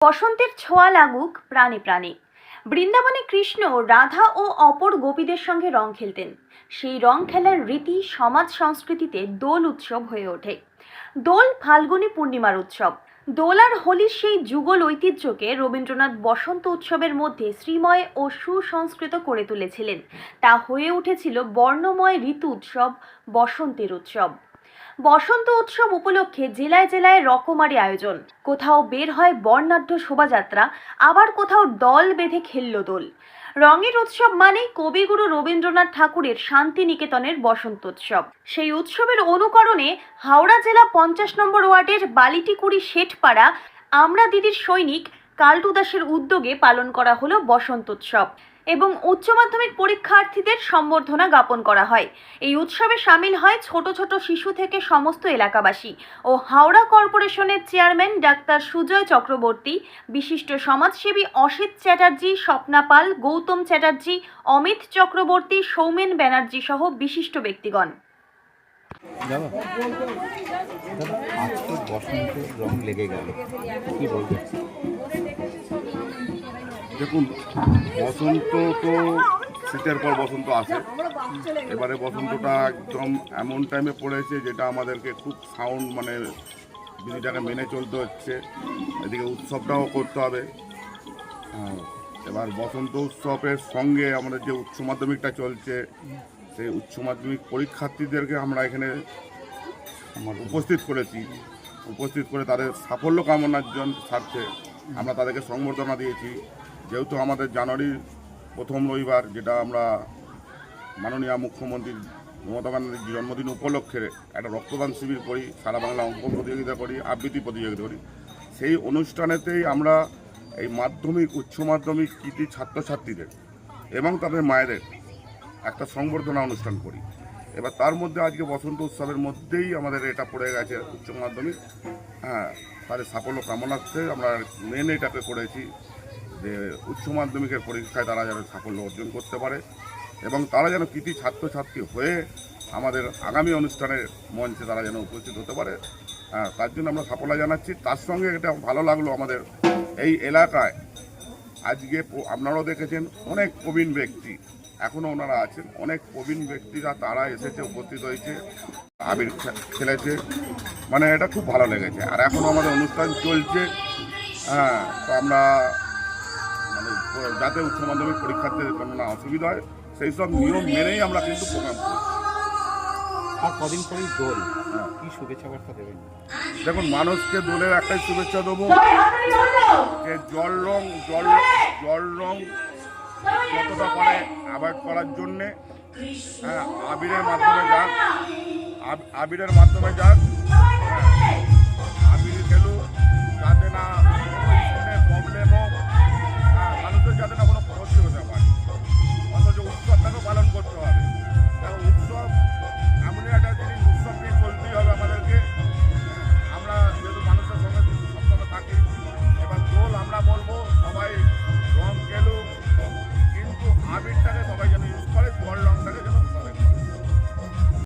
বসন্তের ছোঁয়া লাগুক প্রাণে প্রাণে। বৃন্দাবনে কৃষ্ণ, রাধা ও অপর গোপীদের সঙ্গে রং খেলতেন। সেই রং খেলার রীতি সমাজ সংস্কৃতিতে দোল উৎসব হয়ে ওঠে। দোল ফাল্গুনী পূর্ণিমার উৎসব। দোল আর হোলির সেই যুগল ঐতিহ্যকে রবীন্দ্রনাথ বসন্ত উৎসবের মধ্যে শ্রীময় ও সুসংস্কৃত করে তুলেছিলেন। তা হয়ে উঠেছিল বর্ণময় ঋতু উৎসব, বসন্তের উৎসব। বসন্ত উৎসব উপলক্ষে জেলায় জেলায় রকমারি আয়োজন। কোথাও বের হয় বর্ণাঢ্য শোভাযাত্রা, আবার কোথাও দল বেঁধে খেলল দোল। রঙের উৎসব মানেই কবিগুরু রবীন্দ্রনাথ ঠাকুরের শান্তিনিকেতনের বসন্ত উৎসব। সেই উৎসবের অনুকরণে হাওড়া জেলা পঞ্চাশ নম্বর ওয়ার্ডের বালিটিকুড়ি শেঠপাড়া আমরা দিদির সৈনিক কালটু দাসের উদ্যোগে পালন করা হলো বসন্ত উৎসব। এবং উচ্চ মাধ্যমিক পরীক্ষার্থীদের সম্বর্ধনা জ্ঞাপন করা হয়। এই উৎসবে সামিল হয় ছোট ছোট শিশু থেকে সমস্ত এলাকাবাসী ও হাওড়া কর্পোরেশনের চেয়ারম্যান ডাক্তার সুজয় চক্রবর্তী, বিশিষ্ট সমাজসেবী অসিত চ্যাটার্জি, স্বপ্না পাল, গৌতম চ্যাটার্জি, অমিত চক্রবর্তী, সৌমেন ব্যানার্জি সহ বিশিষ্ট ব্যক্তিগণ। আজকে বসন্তের রং লেগে গেল। কি বলবে দেখুন বসন্ত তো শীতের পর বসন্ত আসে। এবারে বসন্তটা একদম এমন টাইমে পড়েছে যেটা আমাদেরকে খুব সাউন্ড মানে বিধিটাকে মেনে চলতে হচ্ছে। এদিকে উৎসবটাও করতে হবে। হ্যাঁ, এবার বসন্ত উৎসবের সঙ্গে আমাদের যে উচ্চ মাধ্যমিকটা চলছে সেই উচ্চ মাধ্যমিক পরীক্ষার্থীদেরকে আমরা এখানে উপস্থিত করেছি। উপস্থিত করে তাদের সাফল্য কামনার জন্য স্বার্থে আমরা তাদেরকে সংবর্ধনা দিয়েছি। যেহেতু আমাদের জানুয়ারির প্রথম রবিবার, যেটা আমরা মাননীয় মুখ্যমন্ত্রী মমতা ব্যানার্জির জন্মদিন উপলক্ষে একটা রক্তদান শিবির করি, সারা বাংলা অঙ্ক প্রতিযোগিতা করি, আবৃত্তি প্রতিযোগিতা করি। সেই অনুষ্ঠানেতেই আমরা এই মাধ্যমিক, উচ্চ মাধ্যমিক কৃতি ছাত্রছাত্রীদের এবং তাদের মায়েদের একটা সংবর্ধনা অনুষ্ঠান করি। এবার তার মধ্যে আজকে বসন্ত উৎসবের মধ্যেই আমাদের এটা পড়ে গেছে উচ্চ মাধ্যমিক। হ্যাঁ তাদের সাফল্য কামনার্থে আমরা মেন এটাকে করেছি। যে উচ্চ মাধ্যমিকের পরীক্ষায় তারা যেন সাফল্য অর্জন করতে পারে এবং তারা যেন কৃতি ছাত্রছাত্রী হয়ে আমাদের আগামী অনুষ্ঠানের মঞ্চে তারা যেন উপস্থিত হতে পারে। হ্যাঁ, তার জন্য আমরা সাফল্য জানাচ্ছি। তার সঙ্গে এটা ভালো লাগল আমাদের এই এলাকায়। আজকে আপনারাও দেখেছেন অনেক প্রবীণ ব্যক্তি এখনও ওনারা আছেন। অনেক প্রবীণ ব্যক্তিরা তারা এসেছে উপস্থিত হয়েছে আবির খেলেছে। মানে এটা খুব ভালো লেগেছে। আর এখনও আমাদের অনুষ্ঠান চলছে। হ্যাঁ তো আমরা যাতে উচ্চ মাধ্যমিক পরীক্ষার্থীদের কোনো না অসুবিধা হয় সেই সব নিয়ম মেনেই আমরা কিন্তু প্রোগ্রাম করি। আর কদিন পরেই দোল। হ্যাঁ। কি শুভেচ্ছা বার্তা দেবেন? দেখুন মানুষকে দোলের একটাই শুভেচ্ছা দেবো। যে জল রং জল জল রং যতটা পারে অ্যাভয়েড করার জন্যে হ্যাঁ আবিরের মাধ্যমে যাক আবিরের মাধ্যমে যাক